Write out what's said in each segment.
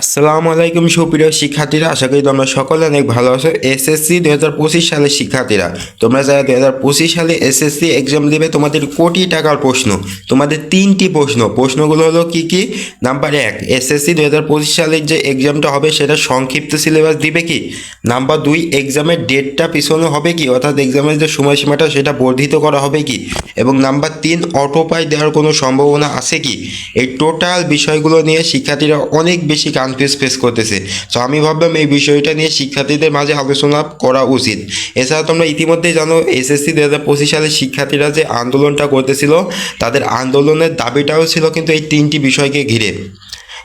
আসসালামু আলাইকুম সুপ্রিয় শিক্ষার্থীরা, আশা করি তোমরা সকলে অনেক ভালো আছো। এসএসসি দুই হাজার পঁচিশ সালের শিক্ষার্থীরা, তোমরা যারা দুই হাজার পঁচিশ সালে এসএসসি এক্সাম দেবে, তোমাদের কোটি টাকার প্রশ্ন, তোমাদের তিনটি প্রশ্ন। প্রশ্নগুলো হলো কি কি? নাম্বার এক, এসএসসি দুই হাজার পঁচিশ সালের যে এক্সামটা হবে সেটা সংক্ষিপ্ত সিলেবাস দিবে কি? নাম্বার দুই এক্সামের ডেটটা পিছনে হবে কি? অর্থাৎ এক্সামের যে সময়সীমাটা, সেটা বর্ধিত করা হবে কি? এবং নাম্বার তিন অটোপাই দেওয়ার কোনো সম্ভাবনা আছে কি? এই টোটাল বিষয়গুলো নিয়ে শিক্ষার্থীরা অনেক বেশি কনফিউজ ফেস করতেছে। সো আমি ভাবলাম এই বিষয়টা নিয়ে শিক্ষার্থীদের মাঝে আলোচনা করা উচিত। এছাড়া তোমরা ইতিমধ্যেই জানো, এসএসসি দু হাজার পঁচিশ সালে শিক্ষার্থীরা যে আন্দোলনটা করতেছিল, তাদের আন্দোলনের দাবিটাও ছিল কিন্তু এই তিনটি বিষয়কে ঘিরে।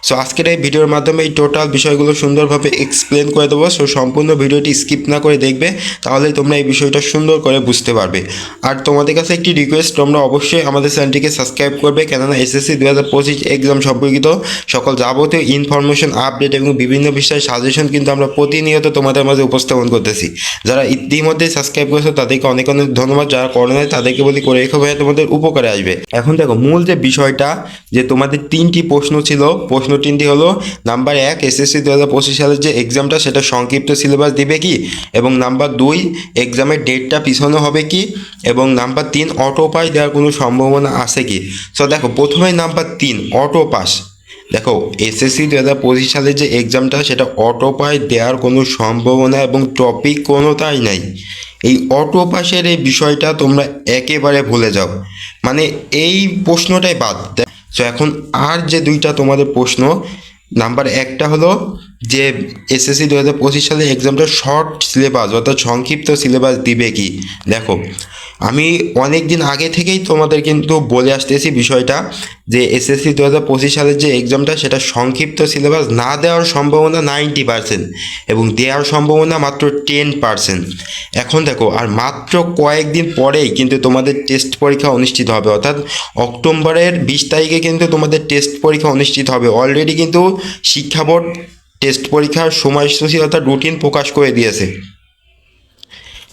সো আজকের এই ভিডিওর মাধ্যমে এই টোটাল বিষয়গুলো সুন্দরভাবে এক্সপ্লেন করে দেবো। সো সম্পূর্ণ ভিডিওটি স্কিপ না করে দেখবে, তাহলেই তোমরা এই বিষয়টা সুন্দর করে বুঝতে পারবে। আর তোমাদের কাছে একটি রিকোয়েস্ট তোমরা অবশ্যই আমাদের চ্যানেলটিকে সাবস্ক্রাইব করবে, কেননা এসএসসি দু হাজার পঁচিশ এক্সাম সম্পর্কিত সকল যাবতীয় ইনফরমেশন আপডেট এবং বিভিন্ন বিষয়ে সাজেশন কিন্তু আমরা প্রতিনিয়ত তোমাদের মাঝে উপস্থাপন করতেছি। যারা ইতিমধ্যে সাবস্ক্রাইব করেছ, তাদেরকে অনেক অনেক ধন্যবাদ। যারা করে নাই, তাদেরকে বলি করে রেখো ভাইয়া, তোমাদের উপকারে আসবে। এখন দেখো, মূল যে বিষয়টা, যে তোমাদের তিনটি প্রশ্ন ছিল, প্রশ্ন তিনটি হলো, নাম্বার এক এসএসসি দু হাজার পঁচিশ সালের যে এক্সামটা সেটা সংক্ষিপ্ত সিলেবাস দিবে কি? এবং নাম্বার দুই এক্সামের ডেটটা পিছানো হবে কি? এবং নাম্বার তিন অটো পাস দেওয়ার কোনো সম্ভাবনা আছে কি? সো দেখো প্রথমে নাম্বার তিন অটো পাস দেখো এসএসসি দু হাজার পঁচিশ সালের যে এক্সামটা সেটা অটো পাস দেওয়ার কোনো সম্ভাবনা এবং টপিক কোনোটাই নাই। এই অটো পাসের এই বিষয়টা তোমরা একেবারে ভুলে যাও। মানে এই প্রশ্নটাই বাদ। সো এখন আর যে দুইটা তোমাদের প্রশ্ন নাম্বার একটা হলো যে এসএসসি দু হাজার পঁচিশ সালে এক্সামটা শর্ট সিলেবাস অর্থাৎ সংক্ষিপ্ত সিলেবাস দিবে কি? দেখো আমি অনেক দিন আগে থেকেই তোমাদের কিন্তু বলে আসতেছি বিষয়টা যে এসএসসি দু হাজার পঁচিশ সালের যে এক্সামটা সেটা সংক্ষিপ্ত সিলেবাস না দেওয়ার সম্ভাবনা নাইনটি পার্সেন্ট এবং দেওয়ার সম্ভাবনা মাত্র টেন পার্সেন্ট। এখন দেখো, আর মাত্র কয়েকদিন পরেই কিন্তু তোমাদের টেস্ট পরীক্ষা অনুষ্ঠিত হবে। অর্থাৎ অক্টোবরের বিশ তারিখে কিন্তু তোমাদের টেস্ট পরীক্ষা অনুষ্ঠিত হবে। অলরেডি কিন্তু শিক্ষা বোর্ড টেস্ট পরীক্ষার সময়সূচি অর্থাৎ রুটিন প্রকাশ করে দিয়েছে।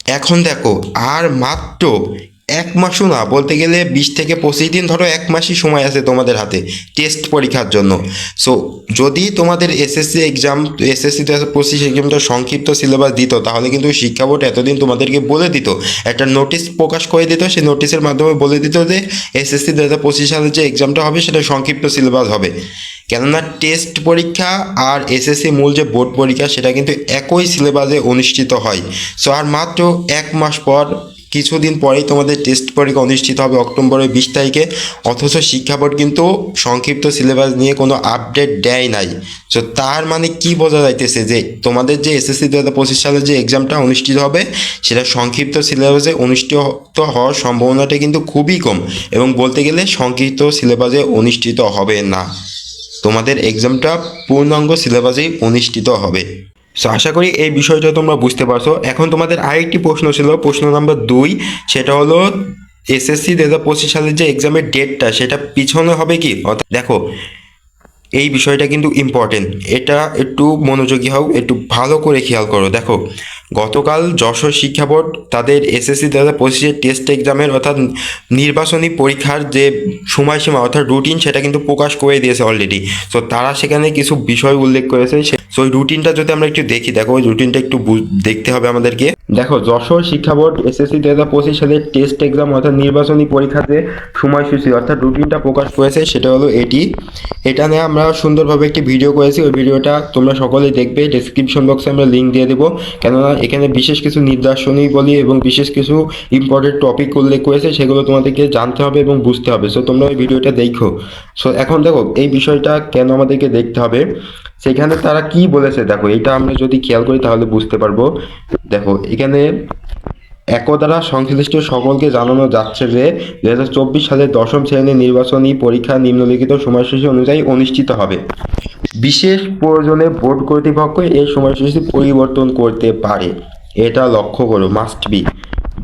এখন দেখো আর মাত্র এক মাসও না, বলতে গেলে বিশ থেকে পঁচিশ দিন ধরো এক মাসই সময় আছে তোমাদের হাতে টেস্ট পরীক্ষার জন্য। সো যদি তোমাদের এসএসসি এক্সাম এসএসসি দু হাজার পঁচিশ এক্সামটা সংক্ষিপ্ত সিলেবাস দিত, তাহলে কিন্তু শিক্ষা বোর্ড এতদিন তোমাদেরকে বলে দিত, একটা নোটিশ প্রকাশ করে দিত, সেই নোটিশের মাধ্যমে বলে দিত যে এসএসসি দু হাজার পঁচিশ সালের যে এক্সামটা হবে, সেটা সংক্ষিপ্ত সিলেবাস হবে। কেননা টেস্ট পরীক্ষা আর এসএসসি মূল যে বোর্ড পরীক্ষা, সেটা কিন্তু একই সিলেবাসে অনুষ্ঠিত হয়। সো আর মাত্র এক মাস পর কিছুদিন পরেই তোমাদের টেস্ট পরীক্ষা অনুষ্ঠিত হবে অক্টোবরের বিশ তারিখে। অথচ শিক্ষা বোর্ড কিন্তু সংক্ষিপ্ত সিলেবাস নিয়ে কোনো আপডেট দেয় নাই। তো তার মানে কি বোঝা যাইতেছে যে, তোমাদের যে এসএসসি দু হাজার পঁচিশ সালের যে এক্সামটা অনুষ্ঠিত হবে, সেটা সংক্ষিপ্ত সিলেবাসে অনুষ্ঠিত হওয়ার সম্ভাবনাটা কিন্তু খুবই কম এবং বলতে গেলে সংক্ষিপ্ত সিলেবাসে অনুষ্ঠিত হবে না। তোমাদের এক্সামটা পূর্ণাঙ্গ সিলেবাসেই অনুষ্ঠিত হবে। সো আশা করি এই বিষয়টা তোমরা বুঝতে পারছ। এখন তোমাদের আরেকটি প্রশ্ন ছিল, প্রশ্ন নাম্বার দুই, সেটা হলো এসএসসি দু হাজার পঁচিশ সালের যে এক্সামের ডেটটা সেটা পিছনে হবে কি? অর্থাৎ দেখো, এই বিষয়টা কিন্তু ইম্পর্টেন্ট এটা একটু মনোযোগী হও, একটু ভালো করে খেয়াল করো। দেখো গতকাল যশোর শিক্ষা বোর্ড তাদের এসএসসি দু হাজার পঁচিশের টেস্ট এক্সামের অর্থাৎ নির্বাচনী পরীক্ষার যে সময়সীমা অর্থাৎ রুটিন সেটা কিন্তু প্রকাশ করে দিয়েছে অলরেডি সো তারা সেখানে কিছু বিষয় উল্লেখ করেছে সো ওই রুটিনটা যদি আমরা একটু দেখি, দেখো, ওই রুটিনটা একটু দেখতে হবে আমাদেরকে। দেখো, যশোর শিক্ষা বোর্ড এসএসসি দু হাজার পঁচিশ সালের টেস্ট এক্সাম অর্থাৎ নির্বাচনী পরীক্ষাতে সময়সূচি অর্থাৎ রুটিনটা প্রকাশ করেছে, সেটা হলো এটি। এটা নিয়ে আমরা সুন্দরভাবে একটি ভিডিও করেছি, ওই ভিডিওটা তোমরা সকলেই দেখবে ডেসক্রিপশন বক্সে আমরা লিঙ্ক দিয়ে দেবো। কেননা এখানে বিশেষ কিছু নির্দেশনী বলি এবং বিশেষ কিছু ইম্পর্টেন্ট টপিক উল্লেখ করেছে, সেগুলো তোমাদেরকে জানতে হবে এবং বুঝতে হবে। সো তোমরা ওই ভিডিওটা দেখো। সো এখন দেখো, এই বিষয়টা কেন আমাদেরকে দেখতে হবে? সেখানে তারা কি বলেছে? দেখো, এটা আমরা যদি খেয়াল করি তাহলে বুঝতে পারব। দেখো, এখানে একদ্বারা সংশ্লিষ্ট সকলকে জানানো যাচ্ছে যে দু হাজার চব্বিশ সালের দশম শ্রেণির নির্বাচনী পরীক্ষা নিম্নলিখিত সময়সূচি অনুযায়ী অনুষ্ঠিত হবে। বিশেষ প্রয়োজনে বোর্ড কর্তৃপক্ষ এই সময়সূচি পরিবর্তন করতে পারে। এটা লক্ষ্য করো মাস্ট বি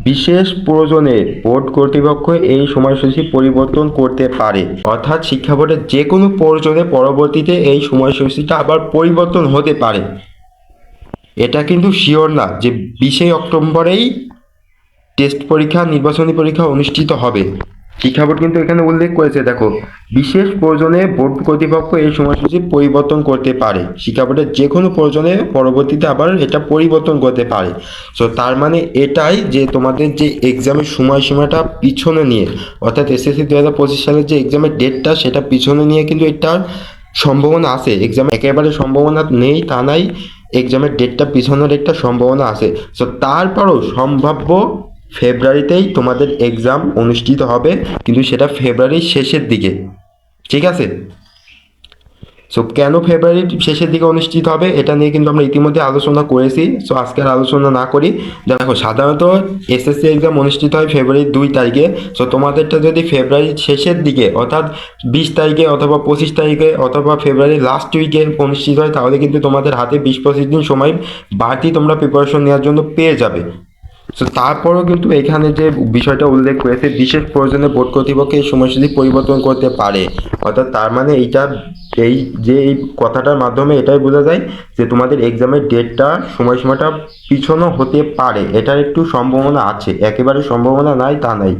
বিশেষ প্রয়োজনে বোর্ড কর্তৃপক্ষ এই সময়সূচি পরিবর্তন করতে পারে। অর্থাৎ শিক্ষা বোর্ডের যে কোনো প্রয়োজনে পরবর্তীতে এই সময়সূচিটা আবার পরিবর্তন হতে পারে। এটা কিন্তু শিওর না যে বিশে অক্টোবরেই টেস্ট পরীক্ষা, নির্বাচনী পরীক্ষা অনুষ্ঠিত হবে। শিক্ষা বোর্ড কিন্তু এখানে উল্লেখ করেছে? দেখো, বিশেষ প্রয়োজনে বোর্ড কর্তৃপক্ষ এই সময়সূচি পরিবর্তন করতে পারে। শিক্ষা বোর্ডের যে কোনো প্রয়োজনে পরবর্তীতে আবার এটা পরিবর্তন করতে পারে। সো তার মানে এটাই যে তোমাদের যে এক্সামের সময়সীমাটা পিছনে নিয়ে, অর্থাৎ এসএসসি দু হাজার পঁচিশ সালের যে এক্সামের ডেটটা সেটা পিছনে নিয়ে কিন্তু এটার সম্ভাবনা আছে। এক্সামে একেবারে সম্ভাবনা নেই, তা নাই। এক্সামের ডেটটা পিছনের একটা সম্ভাবনা আছে। সো তারপরও সম্ভাব্য ফেব্রুয়ারিতেই তোমাদের এক্সাম অনুষ্ঠিত হবে, কিন্তু সেটা ফেব্রুয়ারির শেষের দিকে। ঠিক আছে? সো কেন ফেব্রুয়ারির শেষের দিকে অনুষ্ঠিত হবে, এটা নিয়ে কিন্তু আমরা ইতিমধ্যে আলোচনা করেছি। সো আজকে আর আলোচনা না করি। দেখো, সাধারণত এসএসসি এক্সাম অনুষ্ঠিত হয় ফেব্রুয়ারির দুই তারিখে। সো তোমাদেরটা যদি ফেব্রুয়ারির শেষের দিকে, অর্থাৎ বিশ তারিখে অথবা পঁচিশ তারিখে অথবা ফেব্রুয়ারির লাস্ট উইকে অনুষ্ঠিত হয়, তাহলে কিন্তু তোমাদের হাতে বিশ পঁচিশ দিন সময় বাড়তি তোমরা প্রিপারেশন নেওয়ার জন্য পেয়ে যাবে। তো তারপরেও কিন্তু এখানে যে বিষয়টা উল্লেখ করেছে বিশেষ প্রয়োজনে বোর্ড কর্তৃপক্ষ এই সময়সূচি পরিবর্তন করতে পারে। অর্থাৎ তার মানে এইটা, এই যে এই কথাটার মাধ্যমে এটাই বোঝা যায় যে তোমাদের এক্সামের ডেটটা সময়সীমাটা পিছনও হতে পারে। এটার একটু সম্ভাবনা আছে। একেবারে সম্ভাবনা নাই, তা নাই।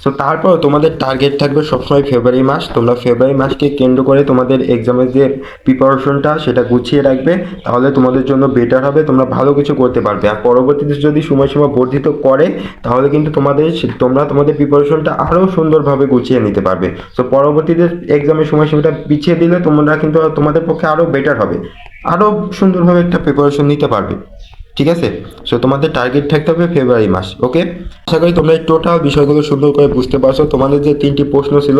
সো তারপর তোমাদের টার্গেট থাকবে সবসময় ফেব্রুয়ারি মাস। তোমরা ফেব্রুয়ারি মাসকে কেন্দ্র করে তোমাদের এক্সামের যে প্রিপারেশনটা সেটা গুছিয়ে রাখবে। তাহলে তোমাদের জন্য বেটার হবে, তোমরা ভালো কিছু করতে পারবে। আর পরবর্তীতে যদি সময়সীমা বর্ধিত করে, তাহলে কিন্তু তোমাদের তোমরা তোমাদের প্রিপারেশনটা আরও সুন্দরভাবে গুছিয়ে নিতে পারবে। সো পরবর্তীতে এক্সামের সময়সীমাটা পিছিয়ে দিলে তোমরা কিন্তু তোমাদের পক্ষে আরও বেটার হবে। আরও সুন্দরভাবে একটা প্রিপারেশন নিতে পারবে। ঠিক আছে? সো তোমাদের টার্গেট থাকতে হবে ফেব্রুয়ারি মাস ওকে আশা করি তোমরা এই টোটাল বিষয়গুলো সুন্দর করে বুঝতে পারছ। তোমাদের যে তিনটি প্রশ্ন ছিল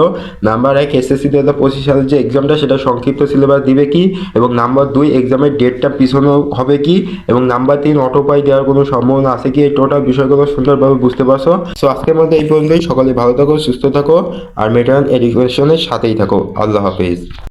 নাম্বার এক এসএসসি দু হাজার পঁচিশ সালের যে এক্সামটা সেটা সংক্ষিপ্ত সিলেবাস দিবে কি? এবং নাম্বার দুই এক্সামের ডেটটা পিছনো হবে কি? এবং নাম্বার তিন অটোপাই দেওয়ার কোনো সম্ভাবনা আছে কি? এই টোটাল বিষয়গুলো সুন্দরভাবে বুঝতে পারছ। সো আজকের মধ্যে এই পর্যন্তই। সকালে ভালো থাকো, সুস্থ থাকো, আর মেটার্ন এডুকেশনের সাথেই থাকো। আল্লাহ হাফেজ।